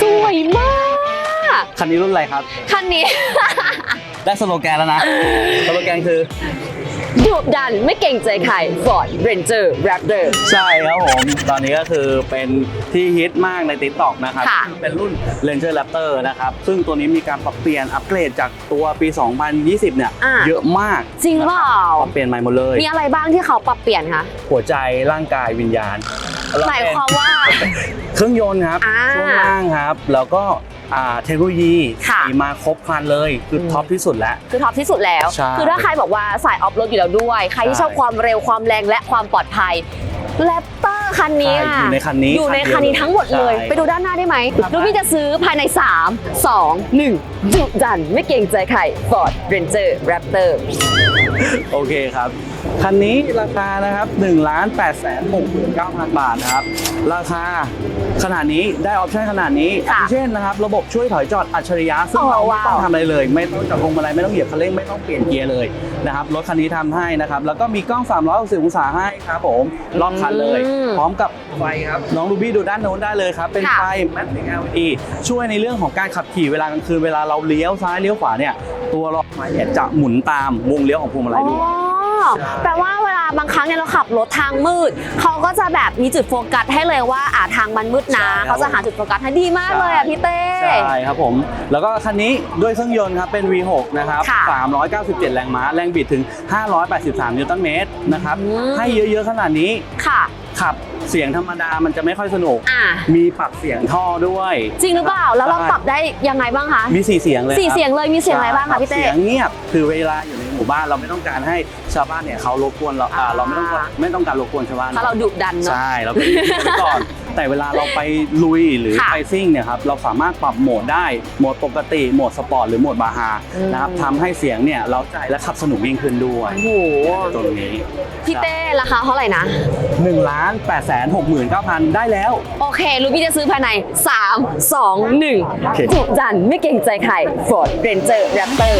สวยมาก คันนี้รุ่นอะไรครับ คันนี้ ได้สโลแกนแล้วนะ สโลแกนคือ ดุดันไม่เกรงใจใคร Ford Ranger Raptor ใช่ครับผม ตอนนี้ก็คือเป็นที่ฮิตมากใน t ิ k t o k นะครับ ค่ะ เป็นรุ่น Ranger Raptor นะครับ ซึ่งตัวนี้มีการปรับเปลี่ยนอัปเกรดจากตัวปี 2020 เนี่ย อ่า เยอะมากจริงเปล่า ปรับเปลี่ยนใหม่หมดเลย มีอะไรบ้างที่เขาปรับเปลี่ยนคะ หัวใจร่างกายวิญญาณหมายความว่า เครื่องยนต์ครับอ่า ช่วงล่างครับ แล้วก็อ่า เทคโนโลยีค่ะมีมาครบครันเลยคืออมท็อปที่สุดแล้ว คือท็อปที่สุดแล้ว ใช่คือถ้าใครบอกว่าสายออฟโรดอยู่แล้วด้วย ใครที่ใช่ชอบความเร็วความแรงและความปลอดภัย แรปเตอร์คันนี้ใช่อะอยู่ในคันนี้อยู่ในคัคันนเดียวนี้ทั้งหมดเลย ใช่ ไปดูด้านหน้าได้ไหมครับลูกพี่จะซื้อภายใน 3 2 1จุดัน ไม่เกรงใจใคร Ford Ranger Raptor โอเคครับ คันนี้ราคานะครับ1 8 6 9 0 0 0บาทนะครับ ราคาขนาดนี้ได้ออปชั่นขนาดนี้ค่ะเช่นนะครับ ระบบช่วยถอยจอดอัจฉริยะซึ่งอ๋อเราไม่ต้องว้าวทำอะไรเลย ไม่ต้องจับพวงมาลัยไม่ต้องเหยียบคันเร่งไม่ต้องเปลี่ยนเกียร์เลยนะครับรถคันนี้ทำให้นะครับ แล้วก็มีกล้อง 360 องศาให้ครับผม รอบคันเลย อืมพร้อมกับไฟครับ น้องรูบี้ดูด้านโน้นได้เลยครับ เป็นค่ะ ไฟแมทริก LED ช่วยในเรื่องของการขับขี่เวลากลางคืนเวลาเราเลี้ยวซ้ายเลี้ยวขวาเนี่ยตัวหลอดไฟเนี่ยจะหมุนตามวงเลี้ยวของพวงมาลัยด้วยอ๋อใช่ แปลว่าเวลาบางครั้งเนี่ยเราขับรถทางมืด เขาก็จะแบบมีจุดโฟกัสให้เลยว่าอ่าทางมันมืดนะ ใช่ครับเขาจะหาจุดโฟกัสให้ดีมากเลยอะพี่เต้ ใช่ครับผม แล้วก็คันนี้ด้วยเครื่องยนต์ครับเป็น V6 นะครับค่ะ397 แรงม้า แรงบิดถึง 583 นิวตันเมตรนะครับ อืม ให้เยอะๆขนาดนี้ ค่ะขับเสียงธรรมดามันจะไม่ค่อยสนุก อ่ามีปรับเสียงท่อด้วยจริงหรือเปล่าแล้วเราได้ปรับได้ยังไงบ้างคะมี4เสียงเลยสี่ครับเสียงเลยมีเสียงอะไรบ้างคะพี่เต้ เสียงเงียบคือเวลาอยู่ในหมู่บ้านเราไม่ต้องการให้ชาวบ้านเนี่ยเขารบกวนเราอ่าอ่า เราไม่ต้องการไม่ต้องการรบกวนชาวบ้าน ถ้าเราดุดันเนาะ ใช่ เราก็ยิ้มไว้ก่อน แต่เวลาเราไปลุยหรือค่ะไปซิ่งเนี่ยครับเราสามารถปรับโหมดได้โหมดปกติโหมดสปอร์ตหรือโหมดบาฮาอืม นะครับทำให้เสียงเนี่ยเราใจและขับสนุกยิ่งขึ้นด้วยโอ้โหตรงนี้พี่เต้ราคาเท่าไหร่นะหนึ่งล้านแปดแสนหกหมื่นเก้าพันได้แล้ว โอเคลูกพี่จะซื้อภายใน 3 2โอเค1จุดันไม่เกรงใจใคร Ford Ranger Raptor